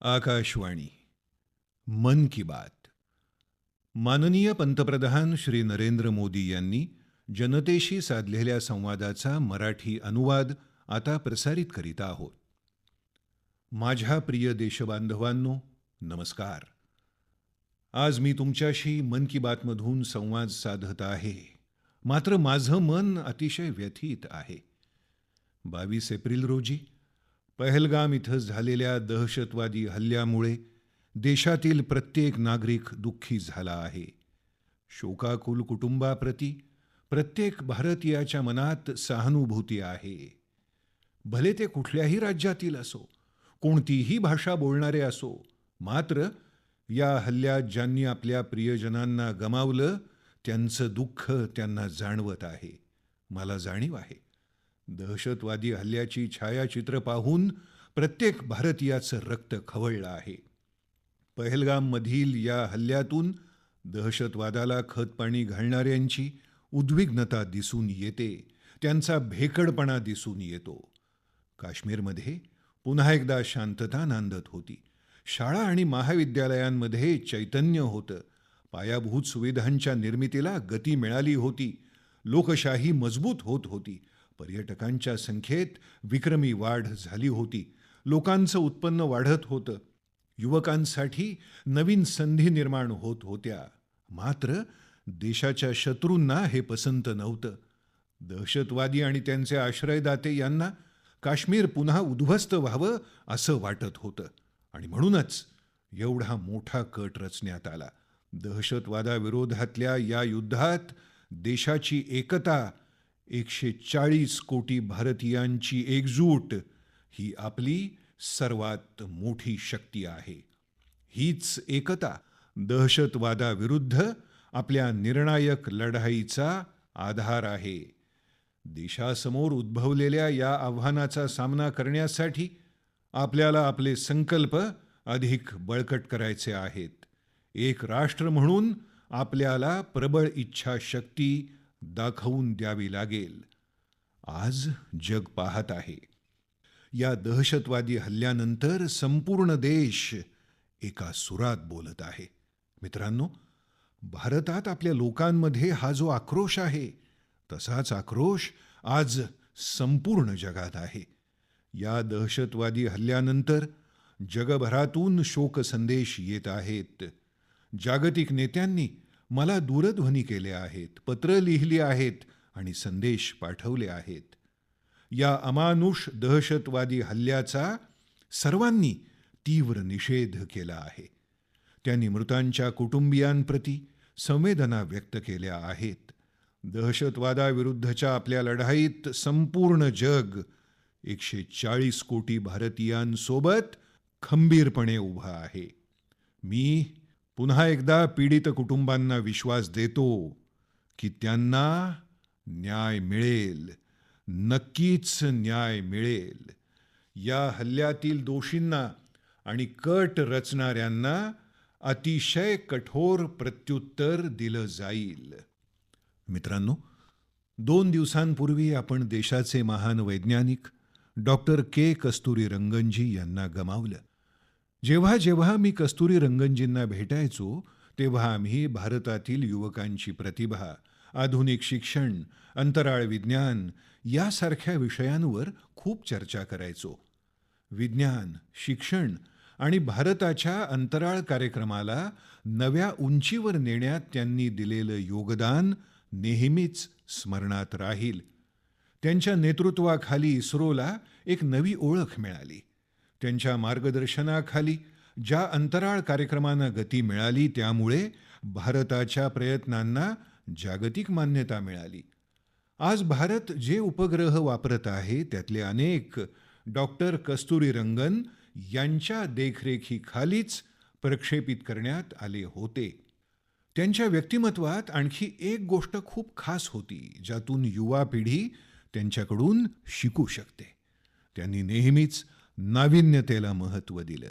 आकाशवाणी. मन की बात. माननीय पंतप्रधान श्री नरेंद्र मोदी यांनी जनतेशी साधलेल्या संवादाचा मराठी अनुवाद आता प्रसारित करीत आहोत. माझ्या प्रिय देशबांधवांनो नमस्कार. आज मी तुमच्याशी मन की बातमधून संवाद साधत आहे. मात्र माझं मन अतिशय व्यथित आहे. बावीस एप्रिल रोजी पहलगाम इथं झालेल्या दहशतवादी हल्ल्यामुळे देशातील प्रत्येक नागरिक दुःखी झाला आहे. शोकाकुल कुटुंबाप्रती प्रत्येक भारतीयाच्या मनात सहानुभूती आहे. भले ते कुठल्याही राज्यातील असो कोणतीही भाषा बोलणारे असो मात्र या हल्ल्यात ज्यांनी आपल्या प्रियजनांना गमावलं त्यांचं दुःख त्यांना जाणवत आहे. मला जाणीव आहे. दहशतवादी हल्ल्याची छायाचित्र पाहून प्रत्येक भारतीयाचं रक्त खवळलं आहे. पहलगाममधील या हल्ल्यातून दहशतवादाला खतपाणी घालणाऱ्यांची उद्विग्नता दिसून येते त्यांचा भेकडपणा दिसून येतो. काश्मीरमध्ये पुन्हा एकदा शांतता नांदत होती. शाळा आणि महाविद्यालयांमध्ये चैतन्य होतं. पायाभूत सुविधांच्या निर्मितीला गती मिळाली होती. लोकशाही मजबूत होत होती. पर्यटकांच्या संख्येत विक्रमी वाढ झाली होती. लोकांचं उत्पन्न वाढत होतं. युवकांसाठी नवीन संधी निर्माण होत होत्या. मात्र देशाच्या शत्रूंना हे पसंत नव्हतं. दहशतवादी आणि त्यांचे आश्रयदाते यांना काश्मीर पुन्हा उद्ध्वस्त व्हावं असं वाटत होतं. आणि म्हणूनच एवढा मोठा कट रचण्यात आला. दहशतवादाविरोधातल्या या युद्धात देशाची एकता एकशे चाळीस कोटी भारतीयांची एकजूट ही आपली सर्वात मोठी शक्ती आहे. हीच एकता दहशतवादाविरुद्ध आपल्या निर्णायक लढाईचा आधार आहे. देशासमोर उद्भवलेल्या या आव्हानाचा सामना करण्यासाठी आपल्याला आपले संकल्प अधिक बळकट करायचे आहेत. एक राष्ट्र म्हणून आपल्याला प्रबळ इच्छाशक्ती दाखवून द्यावी लागेल. आज जग पाहत आहे. या दहशतवादी हल्ल्यानंतर संपूर्ण देश एका सुरात बोलत आहे. मित्रांनो भारतात आपल्या लोकांमध्ये हा जो आक्रोश आहे तसाच आक्रोश आज संपूर्ण जगात आहे. या दहशतवादी हल्ल्यानंतर जगभरातून शोकसंदेश येत आहेत. जागतिक नेत्यांनी मला दूरध्वनी केले आहेत पत्र लिहिली आहेत आणि संदेश पाठवले आहेत. या अमानुष दहशतवादी हल्ल्याचा सर्वांनी तीव्र निषेध केला आहे. त्यांनी मृतांच्या कुटुंबियांप्रती संवेदना व्यक्त केल्या आहेत. दहशतवादाविरुद्धच्या आपल्या लढाईत संपूर्ण जग एकशे चाळीस कोटी भारतीयांसोबत खंबीरपणे उभा आहे. मी पुन्हा एकदा पीडित कुटुंबांना विश्वास देतो की त्यांना न्याय मिळेल. नक्कीच न्याय मिळेल. या हल्ल्यातील दोषींना आणि कट रचणाऱ्यांना अतिशय कठोर प्रत्युत्तर दिलं जाईल. मित्रांनो दोन दिवसांपूर्वी आपण देशाचे महान वैज्ञानिक डॉक्टर के कस्तुरी रंगनजी यांना गमावलं. जेव्हा जेव्हा मी कस्तुरी रंगनजींना भेटायचो तेव्हा आम्ही भारतातील युवकांची प्रतिभा आधुनिक शिक्षण अंतराळ विज्ञान यासारख्या विषयांवर खूप चर्चा करायचो. विज्ञान शिक्षण आणि भारताच्या अंतराळ कार्यक्रमाला नव्या उंचीवर नेण्यात त्यांनी दिलेलं योगदान नेहमीच स्मरणात राहील. त्यांच्या नेतृत्वाखाली इस्रोला एक नवी ओळख मिळाली. त्यांच्या मार्गदर्शनाखाली ज्या अंतराळ कार्यक्रमांना गती मिळाली त्यामुळे भारताच्या प्रयत्नांना जागतिक मान्यता मिळाली. आज भारत जे उपग्रह वापरत आहे त्यातले अनेक डॉक्टर कस्तुरी रंगन यांच्या देखरेखीखालीच प्रक्षेपित करण्यात आले होते. त्यांच्या व्यक्तिमत्वात आणखी एक गोष्ट खूप खास होती ज्यातून युवा पिढी त्यांच्याकडून शिकू शकते. त्यांनी नेहमीच नाविन्यतेला महत्त्व दिलं.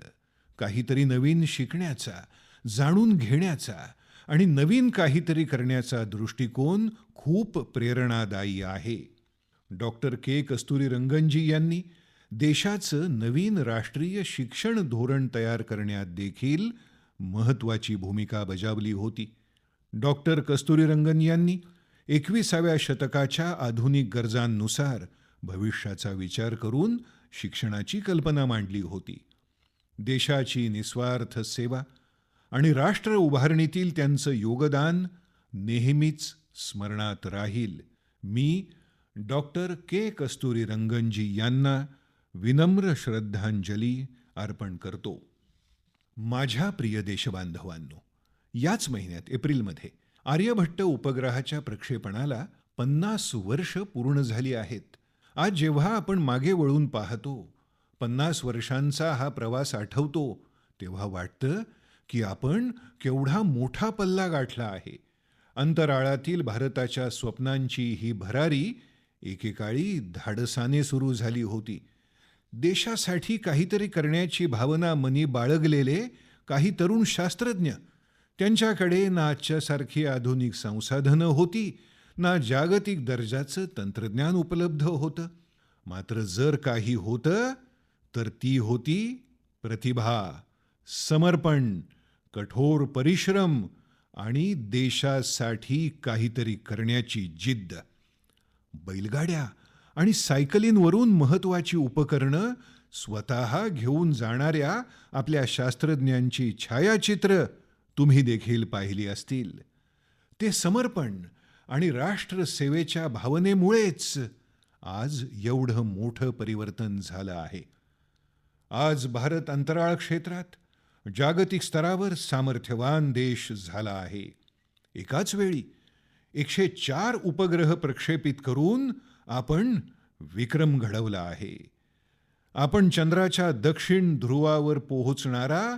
काहीतरी नवीन शिकण्याचा जाणून घेण्याचा आणि नवीन काहीतरी करण्याचा दृष्टिकोन खूप प्रेरणादायी आहे. डॉक्टर के. कस्तुरी रंगनजी यांनी देशाचं नवीन राष्ट्रीय शिक्षण धोरण तयार करण्यात देखील महत्वाची भूमिका बजावली होती. डॉक्टर कस्तुरीरंगन यांनी एकविसाव्या शतकाच्या आधुनिक गरजांनुसार भविष्याचा विचार करून शिक्षणाची कल्पना मांडली होती. देशाची निस्वार्थ सेवा आणि राष्ट्र उभारणीतील त्यांचं योगदान नेहमीच स्मरणात राहील. मी डॉक्टर के. कस्तुरी रंगनजी यांना विनम्र श्रद्धांजली अर्पण करतो. माझ्या प्रिय देशबांधवांनो याच महिन्यात एप्रिलमध्ये आर्यभट्ट उपग्रहाच्या प्रक्षेपणाला पन्नास वर्ष पूर्ण झाली आहेत. आज जेव्हा आपण मागे वळून पाहतो पन्नास वर्षांचा हा प्रवास आठवतो तेव्हा वाटतं की आपण केवढा मोठा पल्ला गाठला आहे. अंतराळातील भारताच्या स्वप्नांची ही भरारी एकेकाळी धाडसाने सुरू झाली होती. देशासाठी काहीतरी करण्याची भावना मनी बाळगलेले काही तरुण शास्त्रज्ञ त्यांच्याकडे ना आजच्यासारखी आधुनिक संसाधनं होती ना जागतिक दर्जाचं तंत्रज्ञान उपलब्ध होतं. मात्र जर काही होतं तर ती होती प्रतिभा समर्पण कठोर परिश्रम आणि देशासाठी काहीतरी करण्याची जिद्द. बैलगाड्या आणि सायकलींवरून महत्वाची उपकरणं स्वतः घेऊन जाणाऱ्या आपल्या शास्त्रज्ञांची छायाचित्र तुम्ही देखील पाहिली असतील. ते समर्पण आणि राष्ट्रसेवेच्या भावनेमुळेच आज एवढं मोठं परिवर्तन झालं आहे. आज भारत अंतराळ क्षेत्रात जागतिक स्तरावर सामर्थ्यवान देश झाला आहे. एकाच वेळी एकशे चार उपग्रह प्रक्षेपित करून आपण विक्रम घडवला आहे. आपण चंद्राच्या दक्षिण ध्रुवावर पोहोचणारा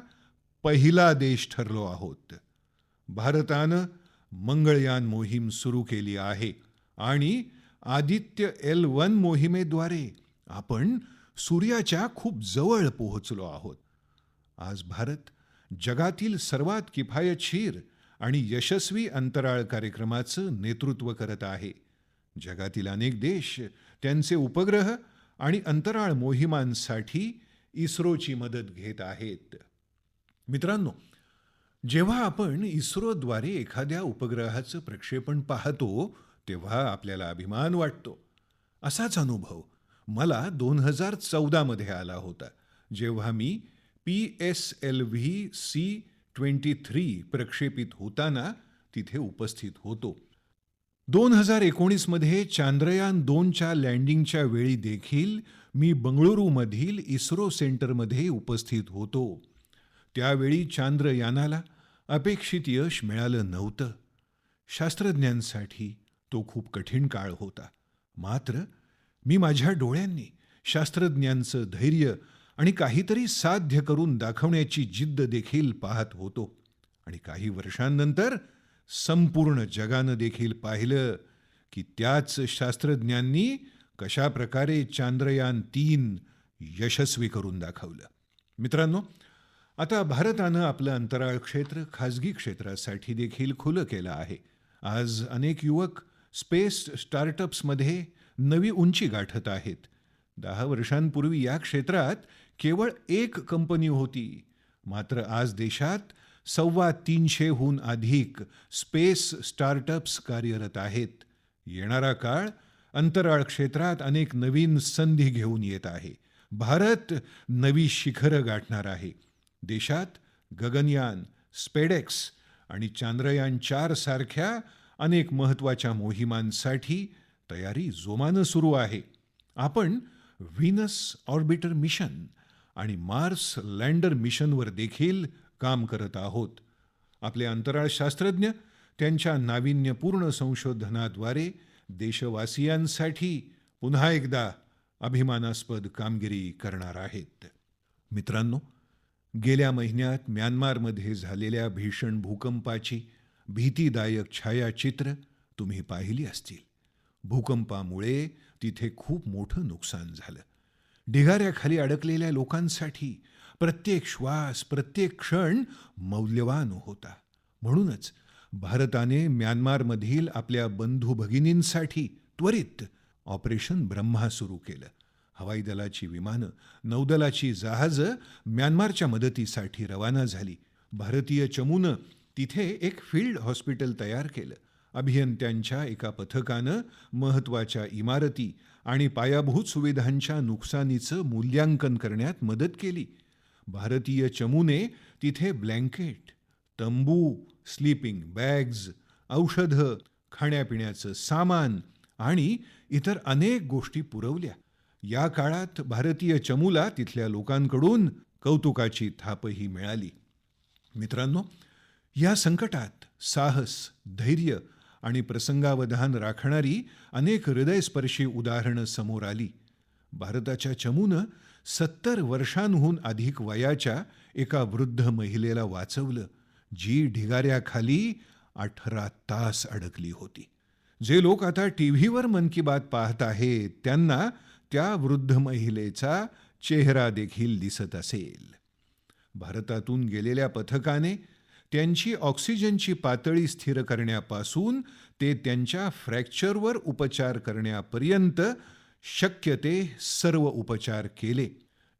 पहिला देश ठरलो आहोत. भारतानं मंगळयान मोहीम सुरू केली आहे आणि आदित्य एल वन मोहिमेद्वारे आपण सूर्याच्या खूप जवळ पोहोचलो आहोत. आज भारत जगातील सर्वात किफायतशीर आणि यशस्वी अंतराळ कार्यक्रमाचं नेतृत्व करत आहे. जगातील अनेक देश त्यांचे उपग्रह आणि अंतराळ मोहिमांसाठी इस्रोची मदत घेत आहेत. मित्रांनो जेव्हा आपण इस्रोद्वारे एखाद्या उपग्रहाचं प्रक्षेपण पाहतो तेव्हा आपल्याला अभिमान वाटतो. असाच अनुभव मला दोन हजार चौदामध्ये आला होता जेव्हा मी P S L V C twenty three प्रक्षेपित होताना तिथे उपस्थित होतो. दोन हजार एकोणीसमध्ये चांद्रयान दोनच्या लँडिंगच्या वेळी देखील मी बंगळुरूमधील इस्रो सेंटरमध्ये उपस्थित होतो. त्यावेळी चांद्रयानाला अपेक्षित यश मिळालं नव्हतं. शास्त्रज्ञांसाठी तो खूप कठीण काळ होता. मात्र मी माझ्या डोळ्यांनी शास्त्रज्ञांचं धैर्य आणि काहीतरी साध्य करून दाखवण्याची जिद्द देखील पाहत होतो. आणि काही वर्षांनंतर संपूर्ण जगानं देखील पाहिलं की त्याच शास्त्रज्ञांनी कशा प्रकारे चांद्रयान तीन यशस्वी करून दाखवलं. मित्रांनो आता भारतानं आपलं अंतराळ क्षेत्र खाजगी क्षेत्रासाठी देखील खुलं केलं आहे. आज अनेक युवक स्पेस स्टार्टअप्समध्ये नवी उंची गाठत आहेत. दहा वर्षांपूर्वी या क्षेत्रात केवळ एक कंपनी होती. मात्र आज देशात सव्वा तीनशेहून अधिक स्पेस स्टार्टअप्स कार्यरत आहेत. येणारा काळ अंतराळ क्षेत्रात अनेक नवीन संधी घेऊन येत आहे. भारत नवी शिखरं गाठणार आहे. देशात गगनयान स्पेडेक्स आणि चांद्रयान चार सारख्या अनेक महत्त्वाच्या मोहिमांसाठी तयारी जोमानं सुरू आहे. आपण व्हीनस ऑर्बिटर मिशन आणि मार्स लँडर मिशनवर देखील काम करत आहोत. आपले अंतराळ शास्त्रज्ञ त्यांच्या नाविन्यपूर्ण संशोधनाद्वारे देशवासियांसाठी पुन्हा एकदा अभिमानास्पद कामगिरी करणार आहेत. मित्रांनो गेल्या महिन्यात म्यानमारमध्ये झालेल्या भीषण भूकंपाची भीतीदायक छायाचित्र तुम्ही पाहिली असतील. भूकंपामुळे तिथे खूप मोठं नुकसान झालं. ढिगाऱ्याखाली अडकलेल्या लोकांसाठी प्रत्येक श्वास प्रत्येक क्षण मौल्यवान होता. म्हणूनच भारताने म्यानमारमधील आपल्या बंधू भगिनींसाठी त्वरित ऑपरेशन ब्रह्मा सुरू केलं. हवाई दलाची विमानं नौदलाची जहाजं म्यानमारच्या मदतीसाठी रवाना झाली. भारतीय चमूनं तिथे एक फील्ड हॉस्पिटल तयार केलं. अभियंत्यांच्या एका पथकानं महत्त्वाच्या इमारती आणि पायाभूत सुविधांच्या नुकसानीचं मूल्यांकन करण्यात मदत केली. भारतीय चमूने तिथे ब्लँकेट तंबू स्लीपिंग बॅग्ज औषधं खाण्यापिण्याचं सामान आणि इतर अनेक गोष्टी पुरवल्या. या काळात भारतीय चमूला तिथल्या लोकांकडून कौतुकाची थापही मिळाली. मित्रांनो या संकटात साहस धैर्य आणि प्रसंगावधान राखणारी अनेक हृदयस्पर्शी उदाहरणं समोर आली. भारताच्या चमूनं सत्तर वर्षांहून अधिक वयाच्या एका वृद्ध महिलेला वाचवलं जी ढिगाऱ्याखाली अठरा तास अडकली होती. जे लोक आता टीव्हीवर मन की बात पाहत आहेत त्यांना त्या वृद्ध महिलेचा चेहरा देखील दिसत असेल. भारतातून गेलेल्या पथकाने त्यांची ऑक्सिजनची पातळी स्थिर करण्यापासून ते त्यांच्या फ्रॅक्चरवर उपचार करण्यापर्यंत शक्य ते सर्व उपचार केले.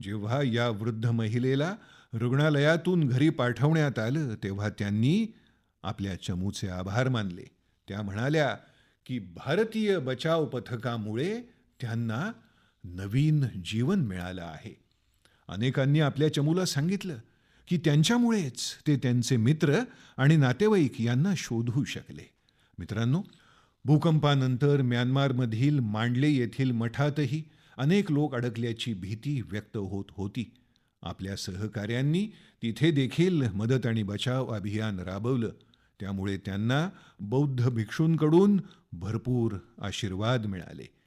जेव्हा या वृद्ध महिलेला रुग्णालयातून घरी पाठवण्यात आलं तेव्हा त्यांनी आपल्या चमूचे आभार मानले. त्या म्हणाल्या की भारतीय बचाव पथकामुळे त्यांना नवीन जीवन मिळालं आहे. अनेकांनी आपल्या चमूला सांगितलं की त्यांच्यामुळेच ते त्यांचे मित्र आणि नातेवाईक यांना शोधू शकले. मित्रांनो भूकंपानंतर म्यानमारमधील मांडले येथील मठातही अनेक लोक अडकल्याची भीती व्यक्त होत होती. आपल्या सहकाऱ्यांनी तिथे देखील मदत आणि बचाव अभियान राबवलं. त्यामुळे त्यांना बौद्ध भिक्षूंकडून भरपूर आशीर्वाद मिळाले.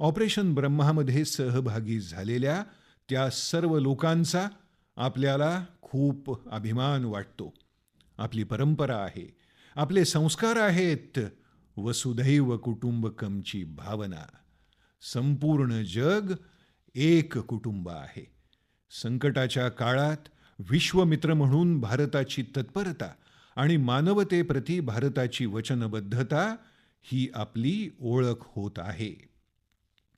ऑपरेशन ब्रह्मामध्ये सहभागी झालेल्या त्या सर्व लोकांचा आपल्याला खूप अभिमान वाटतो. आपली परंपरा आहे. आपले संस्कार आहेत. वसुधैव कुटुंबकमची भावना. संपूर्ण जग एक कुटुंब आहे. संकटाच्या काळात विश्वमित्र म्हणून भारताची तत्परता आणि मानवतेप्रती भारताची वचनबद्धता ही आपली ओळख होत आहे.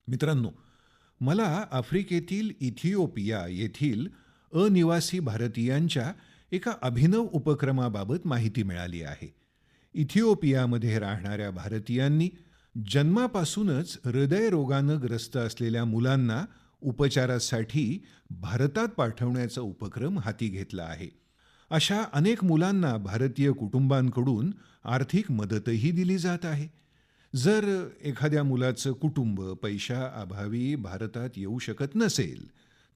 मित्रांनो मला आफ्रिकेतील इथिओपिया येथील अनिवासी भारतीयांच्या एका अभिनव उपक्रमाबाबत माहिती मिळाली आहे. इथिओपियामध्ये राहणाऱ्या भारतीयांनी जन्मापासूनच हृदयरोगानं ग्रस्त असलेल्या मुलांना उपचारासाठी भारतात पाठवण्याचा उपक्रम हाती घेतला आहे. अशा अनेक मुलांना भारतीय कुटुंबांकडून आर्थिक मदतही दिली जात आहे. जर एखाद्या मुलाचं कुटुंब पैशाअभावी भारतात येऊ शकत नसेल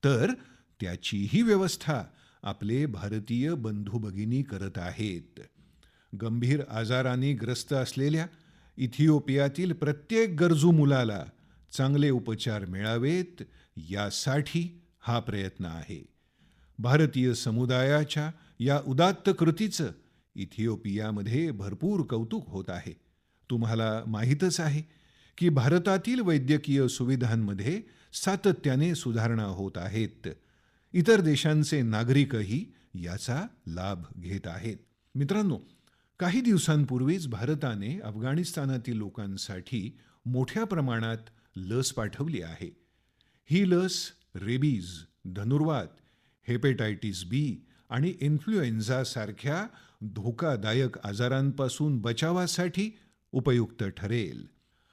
तर त्याचीही व्यवस्था आपले भारतीय बंधू भगिनी करत आहेत. गंभीर आजाराने ग्रस्त असलेल्या इथिओपियातील प्रत्येक गरजू मुलाला चांगले उपचार मिळावेत यासाठी हा प्रयत्न आहे. भारतीय समुदायाच्या या उदात्त कृतीचं इथिओपियामध्ये भरपूर कौतुक होत आहे. तुम्हाला माहीतच आहे की भारतातील वैद्यकीय सुविधांमध्ये सातत्याने सुधारणा होत आहेत. इतर देशांचे नागरिकही याचा लाभ घेत आहेत. मित्रांनो काही दिवसांपूर्वीच भारताने अफगाणिस्तानातील लोकांसाठी मोठ्या प्रमाणात लस पाठवली आहे. ही लस रेबीज धनुर्वात हेपेटायटिस बी आणि इन्फ्लुएन्झासारख्या धोकादायक आजारांपासून बचावासाठी उपयुक्त ठरेल.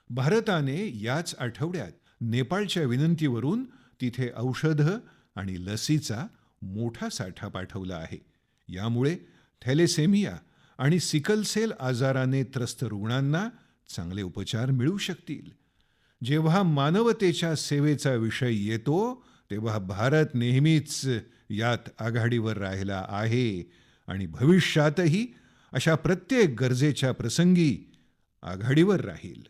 भारताने याच आठवड्यात नेपाळच्या विनंतीवरून तिथे औषधं आणि लसीचा मोठा साठा पाठवला आहे. यामुळे थॅलेसेमिया आणि सिकलसेल आजाराने त्रस्त रुग्णांना चांगले उपचार मिळू शकतील. जेव्हा मानवतेच्या सेवेचा विषय येतो तेव्हा भारत नेहमीच यात आघाडीवर राहिला आहे आणि भविष्यातही अशा प्रत्येक गरजेच्या प्रसंगी आघाडीवर राहील.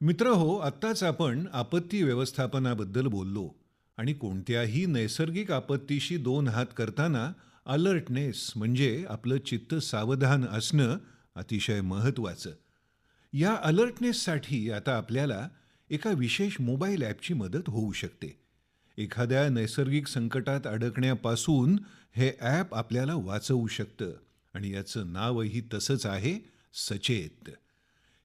मित्र हो आत्ताच आपण आपत्ती व्यवस्थापनाबद्दल बोललो आणि कोणत्याही नैसर्गिक आपत्तीशी दोन हात करताना अलर्टनेस म्हणजे आपलं चित्त सावधान असणं अतिशय महत्त्वाचं. या अलर्टनेससाठी आता आपल्याला एका विशेष मोबाईल ॲपची मदत होऊ शकते. एखाद्या नैसर्गिक संकटात अडकण्यापासून हे ॲप आपल्याला वाचवू शकतं आणि याचं नावही तसंच आहे सचेत.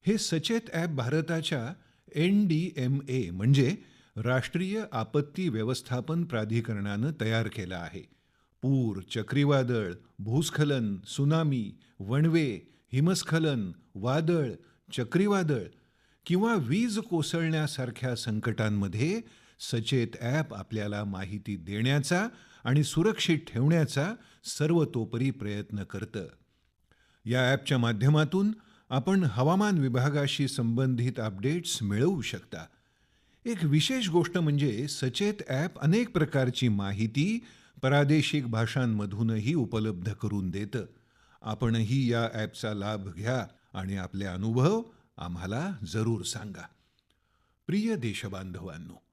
हे सचेत ॲप भारताच्या एन डी एम ए म्हणजे राष्ट्रीय आपत्ती व्यवस्थापन प्राधिकरणानं तयार केलं आहे. पूर चक्रीवादळ भूस्खलन सुनामी वणवे हिमस्खलन वादळ चक्रीवादळ किंवा वीज कोसळण्यासारख्या संकटांमध्ये सचेत ॲप आपल्याला माहिती देण्याचा आणि सुरक्षित ठेवण्याचा सर्वतोपरी प्रयत्न करतं. या ॲपच्या माध्यमातून आपण हवामान विभागाशी संबंधित अपडेट्स मिळवू शकता. एक विशेष गोष्ट म्हणजे सचेत ॲप अनेक प्रकारची माहिती प्रादेशिक भाषांमधूनही उपलब्ध करून देतं. आपणही या ॲपचा लाभ घ्या आणि आपले अनुभव आम्हाला जरूर सांगा. प्रिय देशबांधवांनो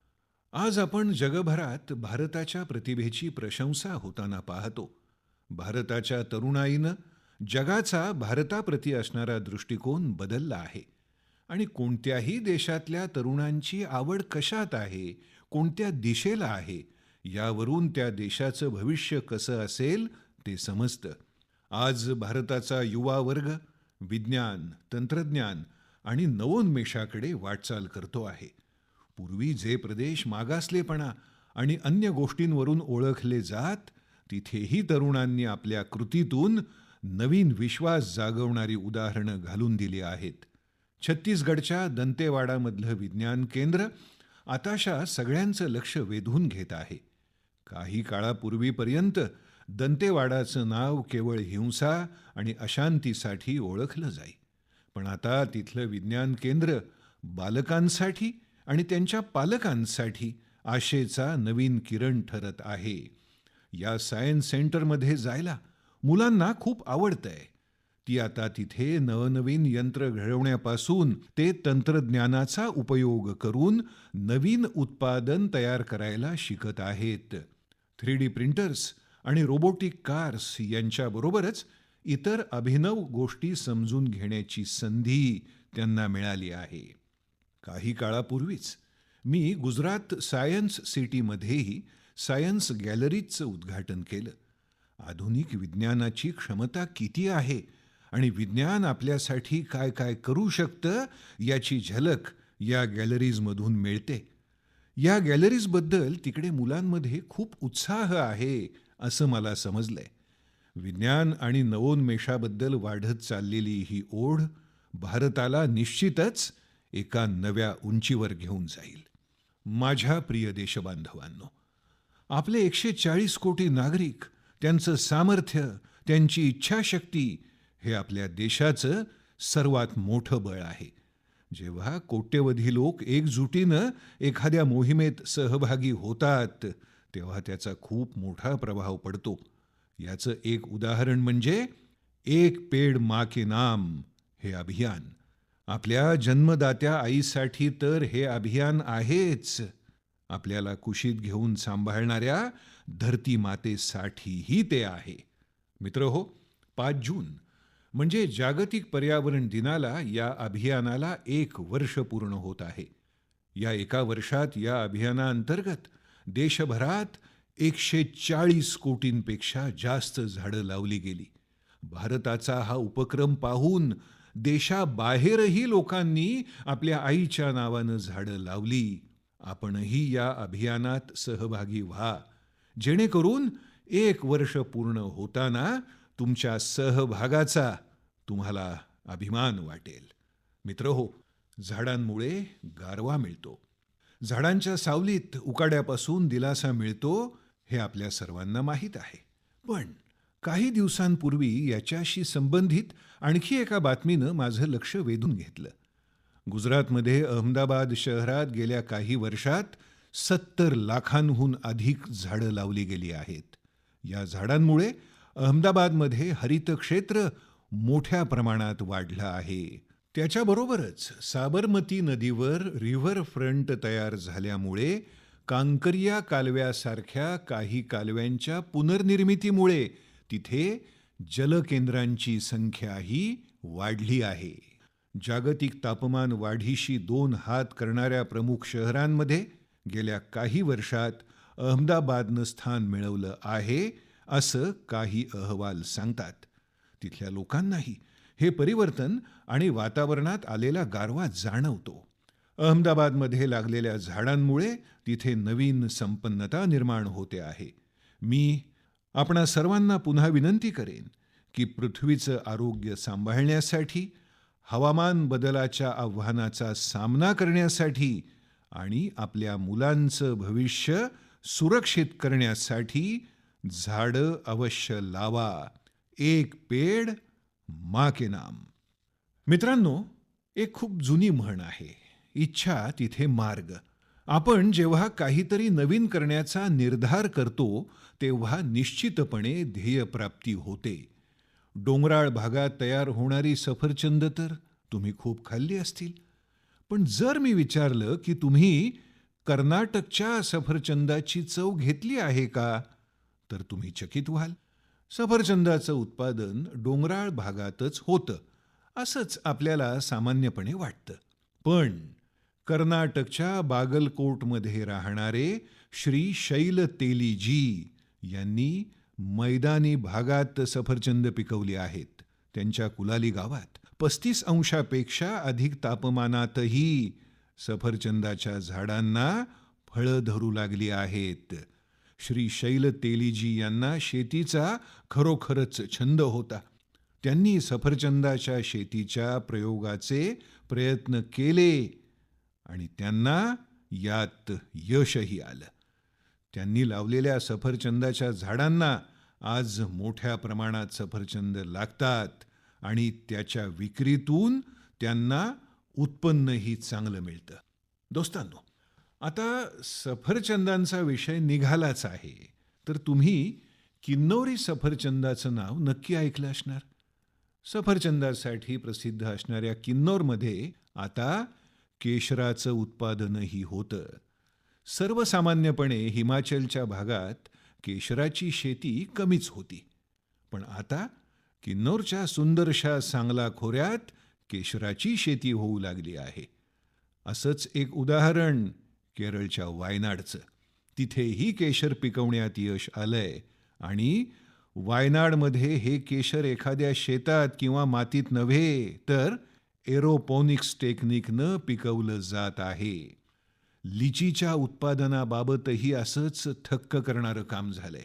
आज आपण जगभरात भारताच्या प्रतिभेची प्रशंसा होताना पाहतो. भारताच्या तरुणाईनं जगाचा भारताप्रती असणारा दृष्टिकोन बदलला आहे. आणि कोणत्याही देशातल्या तरुणांची आवड कशात आहे कोणत्या दिशेला आहे यावरून त्या देशाचं भविष्य कसं असेल ते समजतं. आज भारताचा युवा वर्ग विज्ञान तंत्रज्ञान आणि नवोन्मेषाकडे वाटचाल करतो आहे. पूर्वी जे प्रदेश मागासलेपणा आणि अन्य गोष्टींवरून ओळखले जात तिथेही तरुणांनी आपल्या कृतीतून नवीन विश्वास जागवणारी उदाहरणं घालून दिली आहेत. छत्तीसगडच्या दंतेवाडामधलं विज्ञान केंद्र आताशा सगळ्यांचं लक्ष वेधून घेत आहे. काही काळापूर्वीपर्यंत दंतेवाडाचं नाव केवळ हिंसा आणि अशांतीसाठी ओळखलं जाई. पण आता तिथलं विज्ञान केंद्र बालकांसाठी आणि त्यांच्या पालकांसाठी आशेचा नवीन किरण ठरत आहे. या सायन्स सेंटरमध्ये जायला मुलांना खूप आवडतंय. ती आता तिथे नवनवीन यंत्र घडवण्यापासून ते तंत्रज्ञानाचा उपयोग करून नवीन उत्पादन तयार करायला शिकत आहेत. थ्री डी प्रिंटर्स आणि रोबोटिक कार्स यांच्याबरोबरच इतर अभिनव गोष्टी समजून घेण्याची संधी त्यांना मिळाली आहे. काही काळापूर्वीच मी गुजरात सायन्स सिटीमध्येही सायन्स गॅलरीजचं उद्घाटन केलं. आधुनिक विज्ञानाची क्षमता किती आहे आणि विज्ञान आपल्यासाठी काय काय करू शकतं याची झलक या गॅलरीजमधून मिळते. या गॅलरीजबद्दल तिकडे मुलांमध्ये खूप उत्साह आहे असं मला समजलंय. विज्ञान आणि नवोन्मेषाबद्दल वाढत चाललेली ही ओढ भारताला निश्चितच एका नव्या उंचीवर घेऊन जाईल. माझ्या प्रिय देशबांधवांनो आपले एकशे चाळीस कोटी नागरिक त्यांचं सामर्थ्य त्यांची इच्छाशक्ती हे आपल्या देशाचं सर्वात मोठं बळ आहे. जेव्हा कोट्यवधी लोक एकजुटीनं एखाद्या मोहिमेत सहभागी होतात तेव्हा त्याचा खूप मोठा प्रभाव पडतो. याचं एक उदाहरण म्हणजे एक पेड मा के नाम हे अभियान. आपल्या जन्मदात्या आईसाठी तर हे अभियान आहेच. आपल्याला कुशीत घेऊन सांभाळणाऱ्या धरती मातेसाठीही ते आहे. मित्र हो पाच जून म्हणजे जागतिक पर्यावरण दिनाला या अभियानाला एक वर्ष पूर्ण होत आहे. या एका वर्षात या अभियानाअंतर्गत देशभरात एकशे चाळीस कोटींपेक्षा जास्त झाडं लावली गेली. भारताचा हा उपक्रम पाहून देशाबाहेरही लोकांनी आपल्या आईच्या नावानं झाडं लावली. आपणही या अभियानात सहभागी व्हा. जेणेकरून एक वर्ष पूर्ण होताना तुमच्या सहभागाचा तुम्हाला अभिमान वाटेल. मित्र हो झाडांमुळे गारवा मिळतो. झाडांच्या सावलीत उकाड्यापासून दिलासा मिळतो हे आपल्या सर्वांना माहीत आहे. पण काही दिवसांपूर्वी याच्याशी संबंधित आणखी एका बातमीनं माझं लक्ष वेधून घेतलं. गुजरातमध्ये अहमदाबाद शहरात गेल्या काही वर्षात सत्तर लाखांहून अधिक झाडं लावली गेली आहेत. या झाडांमुळे अहमदाबादमध्ये हरित क्षेत्र मोठ्या प्रमाणात वाढलं आहे. त्याच्याबरोबरच साबरमती नदीवर रिव्हर फ्रंट तयार झाल्यामुळे कांकरिया कालव्यासारख्या काही कालव्यांच्या पुनर्निर्मितीमुळे तिथे जलकेंद्रांची संख्याही वाढली आहे. जागतिक तापमान वाढीशी दोन हात करणाऱ्या प्रमुख शहरांमध्ये गेल्या काही वर्षात अहमदाबादनं स्थान मिळवलं आहे असं काही अहवाल सांगतात. तिथल्या लोकांनाही हे परिवर्तन आणि वातावरणात आलेला गारवा जाणवतो. अहमदाबादमध्ये लागलेल्या झाडांमुळे तिथे नवीन संपन्नता निर्माण होते आहे. मी आपणा सर्वांना पुन्हा विनंती करेन की पृथ्वीचं आरोग्य सांभाळण्यासाठी हवामान बदलाच्या आव्हानाचा सामना करण्यासाठी आणि आपल्या मुलांचं भविष्य सुरक्षित करण्यासाठी झाडं अवश्य लावा. एक पेड मा के नाम. मित्रांनो एक खूप जुनी म्हण आहे. इच्छा तिथे मार्ग. आपण जेव्हा काहीतरी नवीन करण्याचा निर्धार करतो तेव्हा निश्चितपणे ध्येयप्राप्ती होते. डोंगराळ भागात तयार होणारी सफरचंद तर तुम्ही खूप खाल्ली असतील. पण जर मी विचारलं की तुम्ही कर्नाटकच्या सफरचंदाची चव घेतली आहे का तर तुम्ही चकित व्हाल. सफरचंदाचं उत्पादन डोंगराळ भागातच होतं असंच आपल्याला सामान्यपणे वाटतं. पण कर्नाटकच्या बागलकोटमध्ये राहणारे श्री शैल तेलीजी यांनी मैदानी भागात सफरचंद पिकवली आहेत त्यांच्या कुलाली गावात. पस्तीस अंशापेक्षा अधिक तापमानातही सफरचंदाच्या झाडांना फळं धरू लागली आहेत. श्री शैल तेलीजी यांना शेतीचा खरोखरच छंद होता. त्यांनी सफरचंदाच्या शेतीच्या प्रयोगाचे प्रयत्न केले आणि त्यांना यात यशही आलं. त्यांनी लावलेल्या सफरचंदाच्या झाडांना आज मोठ्या प्रमाणात सफरचंद लागतात. आणि त्याच्या विक्रीतून त्यांना उत्पन्नही चांगलं मिळतं. दोस्तांनो आता सफरचंदांचा विषय निघालाच आहे. तर तुम्ही किन्नौरी सफरचंदाचं नाव नक्की ऐकलं असणार? सफरचंदासाठी प्रसिद्ध असणाऱ्या किन्नौरमध्ये आता केशराचं उत्पादनही होतं. सर्वसामान्यपणे हिमाचलच्या भागात केशराची शेती कमीच होती. पण आता किन्नौरच्या सुंदरशा सांगला खोऱ्यात केशराची शेती होऊ लागली आहे. असंच एक उदाहरण केरळच्या वायनाडचं. तिथेही केशर पिकवण्यात यश आलंय आणि वायनाडमध्ये हे केशर एखाद्या शेतात किंवा मातीत नव्हे तर एरोपॉनिक्स टेक्निकनं पिकवलं जात आहे. लिचीच्या उत्पादनाबाबतही असंच थक्क करणारं काम झालंय.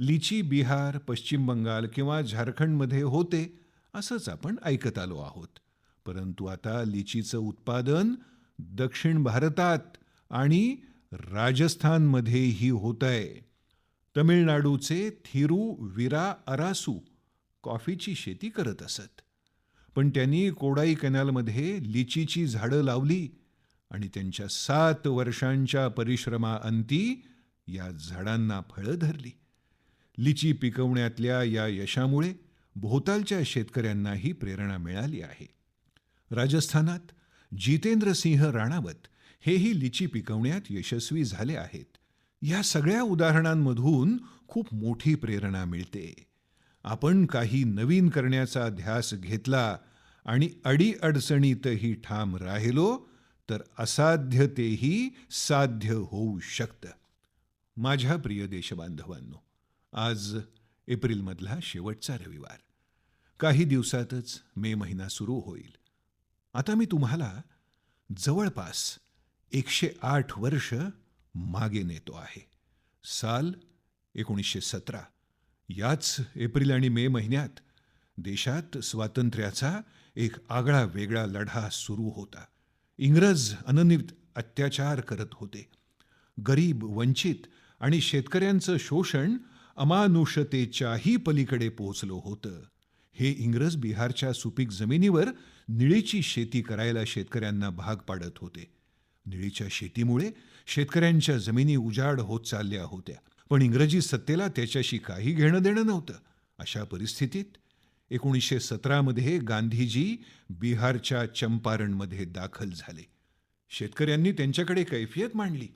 लिची बिहार पश्चिम बंगाल किंवा झारखंडमध्ये होते असंच आपण ऐकत आलो आहोत. परंतु आता लिचीचं उत्पादन दक्षिण भारतात आणि राजस्थानमध्येही होत आहे तमिळनाडूचे थिरू विरा अरासू कॉफीची शेती करत असत. पण त्यांनी कोडाई कॅनलमध्ये लिचीची झाडं लावली आणि त्यांच्या सात वर्षांच्या परिश्रमाअंती या झाडांना फळं धरली. लिची पिकवण्यातल्या या यशामुळे भोतालच्या शेतकऱ्यांनाही प्रेरणा मिळाली आहे. राजस्थानात जितेंद्र सिंह राणावत हेही लिची पिकवण्यात यशस्वी झाले आहेत. या सगळ्या उदाहरणांमधून खूप मोठी प्रेरणा मिळते. आपण काही नवीन करण्याचा ध्यास घेतला आणि अडीअडचणीतही ठाम राहिलो तर असाध्य तेही साध्य होऊ शकतं. माझ्या प्रिय देशबांधवांनो आज एप्रिलमधला शेवटचा रविवार. काही दिवसातच मे महिना सुरू होईल. आता मी तुम्हाला जवळपास एकशे आठ वर्ष मागे नेतो आहे. साल एकोणीसशे सतरा. याच एप्रिल आणि मे महिन्यात देशात स्वातंत्र्याचा एक आगळा वेगळा लढा सुरू होता. इंग्रज अनन्वित अत्याचार करत होते. गरीब वंचित आणि शेतकऱ्यांचं शोषण अमानुषतेच्याही पलीकडे पोहोचलो होतं. हे इंग्रज बिहारच्या सुपीक जमिनीवर निळीची शेती करायला शेतकऱ्यांना भाग पाडत होते. निळीच्या शेतीमुळे शेतकऱ्यांच्या जमिनी उजाड होत चालल्या होत्या. पण इंग्रजी सत्तेला त्याच्याशी काही घेणं देणं नव्हतं. अशा परिस्थितीत एकोणीसशे सतरामध्ये गांधीजी बिहारच्या चंपारणमध्ये दाखल झाले. शेतकऱ्यांनी त्यांच्याकडे कैफियत मांडली.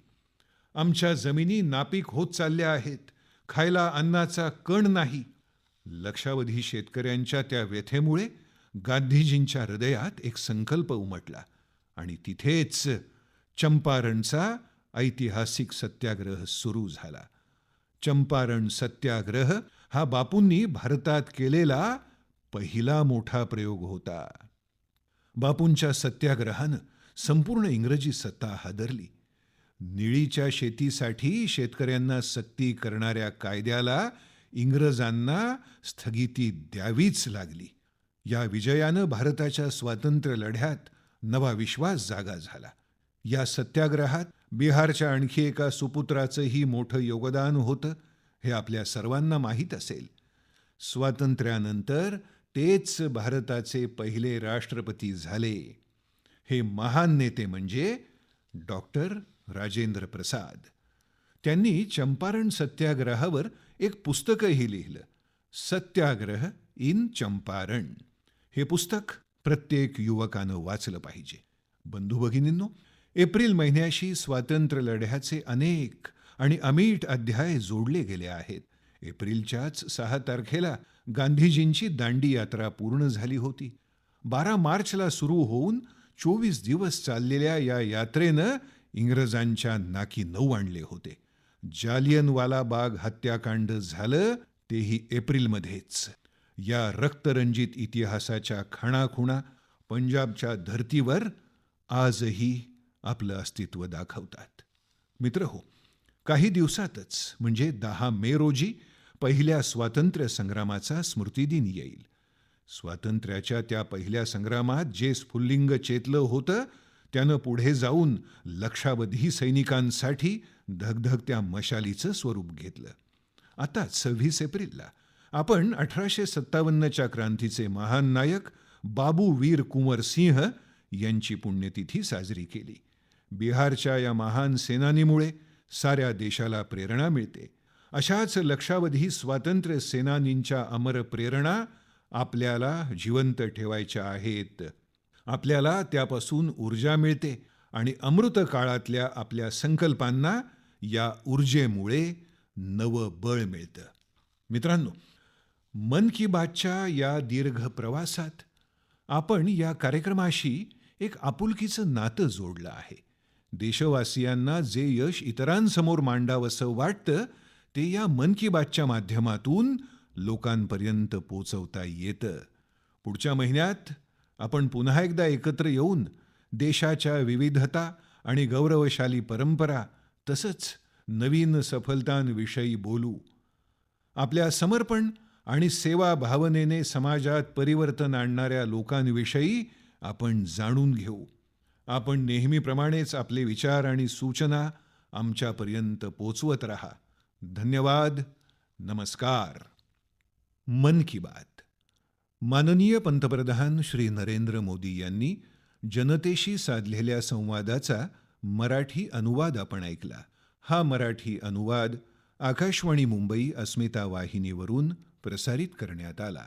आमच्या जमिनी नापीक होत चालल्या आहेत. खायला अन्नाचा कण नाही. लक्षावधी शेतकऱ्यांच्या त्या व्यथेमुळे गांधीजींच्या हृदयात एक संकल्प उमटला आणि तिथेच चंपारणचा ऐतिहासिक सत्याग्रह सुरू झाला. चंपारण सत्याग्रह हा बापूंनी भारतात केलेला पहिला मोठा प्रयोग होता. बापूंच्या सत्याग्रहानं संपूर्ण इंग्रजी सत्ता हादरली. निळीच्या शेतीसाठी शेतकऱ्यांना सक्ती करणाऱ्या कायद्याला इंग्रजांना स्थगिती द्यावीच लागली. या विजयानं भारताच्या स्वातंत्र्य लढ्यात नवा विश्वास जागा झाला. या सत्याग्रहात बिहारच्या आणखी एका सुपुत्राचंही मोठं योगदान होतं हे आपल्या सर्वांना माहीत असेल. स्वातंत्र्यानंतर तेच भारताचे पहिले राष्ट्रपती झाले. हे महान नेते म्हणजे डॉक्टर राजेंद्र प्रसाद. त्यांनी चंपारण सत्याग्रहावर एक पुस्तकही लिहिलं. सत्याग्रह इन चंपारण. हे पुस्तक प्रत्येक युवकानं वाचलं पाहिजे. बंधू भगिनींनो एप्रिल महिन्याशी स्वातंत्र्य लढ्याचे अनेक आणि अमीट अध्याय जोडले गेले आहेत. एप्रिलच्याच सहा तारखेला गांधीजींची दांडी यात्रा पूर्ण झाली होती. बारा मार्चला सुरू होऊन चोवीस दिवस चाललेल्या या यात्रेनं इंग्रजांच्या नाकी नऊ आणले होते. जालियनवाला बाग हत्याकांड झालं तेही एप्रिलमध्येच. या रक्तरंजित इतिहासाच्या खाणाखुणा पंजाबच्या धर्तीवर आजही आपलं अस्तित्व दाखवतात. मित्र हो काही दिवसातच म्हणजे दहा मे रोजी पहिल्या स्वातंत्र्य संग्रामाचा स्मृतिदिन येईल. स्वातंत्र्याच्या त्या पहिल्या संग्रामात जे स्फुल्लिंग चेतलं होतं त्यानं पुढे जाऊन लक्षावधी सैनिकांसाठी धगधगत्या मशालीचं स्वरूप घेतलं. आता सव्वीस एप्रिलला आपण अठराशे सत्तावन्नच्या क्रांतीचे महान नायक बाबू वीर कुंवर सिंह यांची पुण्यतिथी साजरी केली. बिहारच्या या महान सेनानीमुळे साऱ्या देशाला प्रेरणा मिळते. अशाच लक्षावधी स्वातंत्र्य सेनानींच्या अमर प्रेरणा आपल्याला जिवंत ठेवायच्या आहेत. आपल्याला त्यापासून ऊर्जा मिळते आणि अमृत काळातल्या आपल्या संकल्पांना या ऊर्जेमुळे नवं बळ मिळतं. मित्रांनो मन की बातच्या या दीर्घ प्रवासात आपण या कार्यक्रमाशी एक आपुलकीचं नातं जोडलं आहे. देशवासियांना जे यश इतरांसमोर मांडावंसं वाटतं ते या मन की बातच्या माध्यमातून लोकांपर्यंत पोचवता येतं. पुढच्या महिन्यात आपण पुन्हा एकदा एकत्र येऊन देशाच्या विविधता आणि गौरवशाली परंपरा तसंच नवीन सफलतांविषयी बोलू. आपल्या समर्पण आणि सेवा भावनेने समाजात परिवर्तन आणणाऱ्या लोकांविषयी आपण जाणून घेऊ. आपण नेहमीप्रमाणेच आपले विचार आणि सूचना आमच्यापर्यंत पोचवत रहा. धन्यवाद. नमस्कार. मन की बात. माननीय पंतप्रधान श्री नरेंद्र मोदी यांनी जनतेशी साधलेल्या संवादाचा मराठी अनुवाद आपण ऐकला. हा मराठी अनुवाद आकाशवाणी मुंबई अस्मिता वाहिनीवरून प्रसारित करण्यात आला.